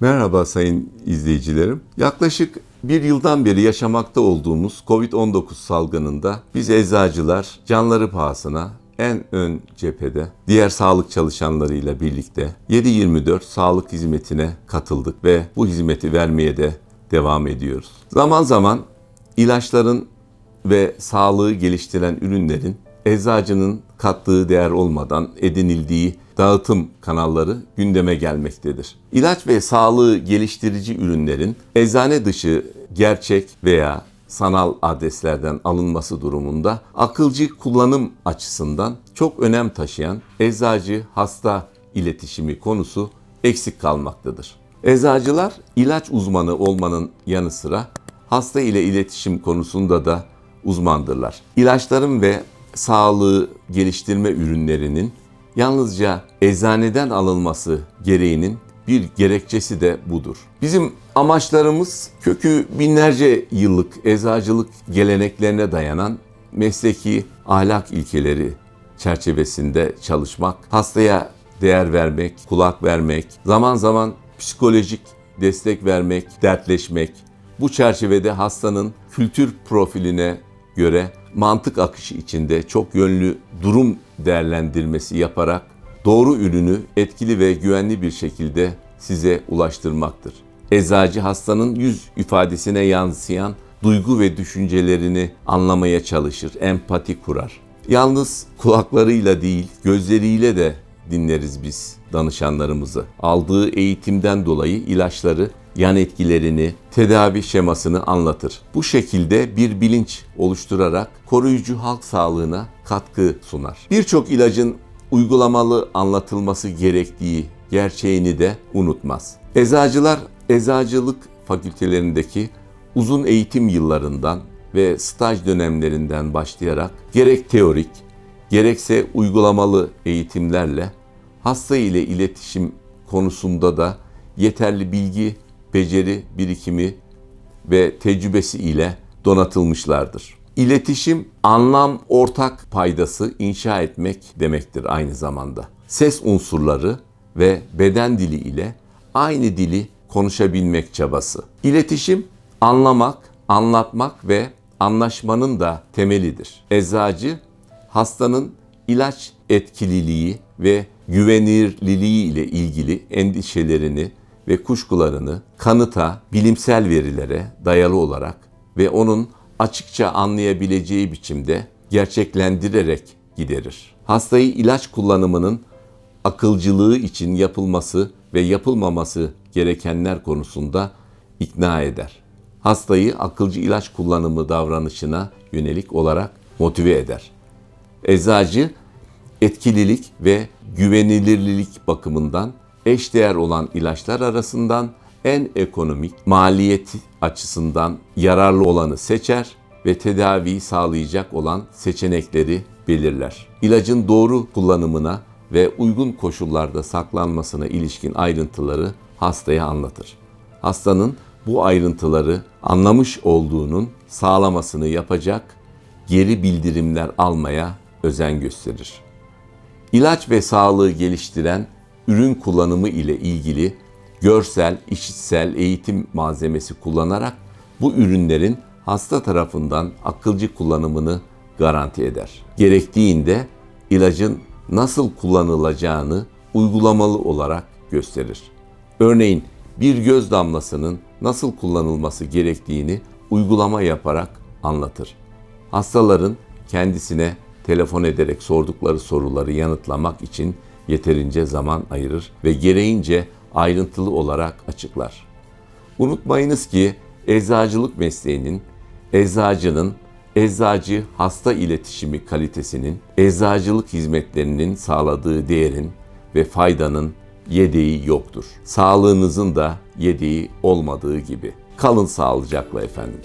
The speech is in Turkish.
Merhaba sayın izleyicilerim. Yaklaşık bir yıldan beri yaşamakta olduğumuz Covid-19 salgınında biz eczacılar canları pahasına en ön cephede diğer sağlık çalışanlarıyla birlikte 7-24 sağlık hizmetine katıldık ve bu hizmeti vermeye de devam ediyoruz. Zaman zaman ilaçların ve sağlığı geliştiren ürünlerin eczacının kattığı değer olmadan edinildiği dağıtım kanalları gündeme gelmektedir. İlaç ve sağlığı geliştirici ürünlerin eczane dışı gerçek veya sanal adreslerden alınması durumunda akılcı kullanım açısından çok önem taşıyan eczacı hasta iletişimi konusu eksik kalmaktadır. Eczacılar ilaç uzmanı olmanın yanı sıra hasta ile iletişim konusunda da uzmandırlar. İlaçların ve sağlığı geliştirme ürünlerinin yalnızca eczaneden alınması gereğinin bir gerekçesi de budur. Bizim amaçlarımız kökü binlerce yıllık eczacılık geleneklerine dayanan mesleki ahlak ilkeleri çerçevesinde çalışmak, hastaya değer vermek, kulak vermek, zaman zaman psikolojik destek vermek, dertleşmek, bu çerçevede hastanın kültür profiline göre mantık akışı içinde çok yönlü durum değerlendirmesi yaparak doğru ürünü etkili ve güvenli bir şekilde size ulaştırmaktır. Eczacı hastanın yüz ifadesine yansıyan duygu ve düşüncelerini anlamaya çalışır, empati kurar. Yalnız kulaklarıyla değil, gözleriyle de dinleriz biz danışanlarımızı. Aldığı eğitimden dolayı ilaçları, yan etkilerini, tedavi şemasını anlatır. Bu şekilde bir bilinç oluşturarak koruyucu halk sağlığına katkı sunar. Birçok ilacın uygulamalı anlatılması gerektiği gerçeğini de unutmaz. Eczacılar eczacılık fakültelerindeki uzun eğitim yıllarından ve staj dönemlerinden başlayarak gerek teorik gerekse uygulamalı eğitimlerle hasta ile iletişim konusunda da yeterli bilgi, beceri birikimi ve tecrübesi ile donatılmışlardır. İletişim, anlam, ortak paydası inşa etmek demektir aynı zamanda. Ses unsurları ve beden dili ile aynı dili konuşabilmek çabası. İletişim, anlamak, anlatmak ve anlaşmanın da temelidir. Eczacı, hastanın ilaç etkililiği ve güvenilirliği ile ilgili endişelerini ve kuşkularını kanıta, bilimsel verilere dayalı olarak ve onun açıkça anlayabileceği biçimde gerçeklendirerek giderir. Hastayı ilaç kullanımının akılcılığı için yapılması ve yapılmaması gerekenler konusunda ikna eder. Hastayı akılcı ilaç kullanımı davranışına yönelik olarak motive eder. Eczacı etkililik ve güvenilirlik bakımından eşdeğer olan ilaçlar arasından en ekonomik, maliyet açısından yararlı olanı seçer ve tedaviyi sağlayacak olan seçenekleri belirler. İlacın doğru kullanımına ve uygun koşullarda saklanmasına ilişkin ayrıntıları hastaya anlatır. Hastanın bu ayrıntıları anlamış olduğunun sağlamasını yapacak geri bildirimler almaya özen gösterir. İlaç ve sağlığı geliştiren ürün kullanımı ile ilgili görsel, işitsel eğitim malzemesi kullanarak bu ürünlerin hasta tarafından akılcı kullanımını garanti eder. Gerektiğinde ilacın nasıl kullanılacağını uygulamalı olarak gösterir. Örneğin bir göz damlasının nasıl kullanılması gerektiğini uygulama yaparak anlatır. Hastaların kendisine telefon ederek sordukları soruları yanıtlamak için yeterince zaman ayırır ve gereğince ayrıntılı olarak açıklar. Unutmayınız ki eczacılık mesleğinin, eczacının, eczacı hasta iletişimi kalitesinin, eczacılık hizmetlerinin sağladığı değerin ve faydanın yedeği yoktur. Sağlığınızın da yedeği olmadığı gibi. Kalın sağlıcakla efendim.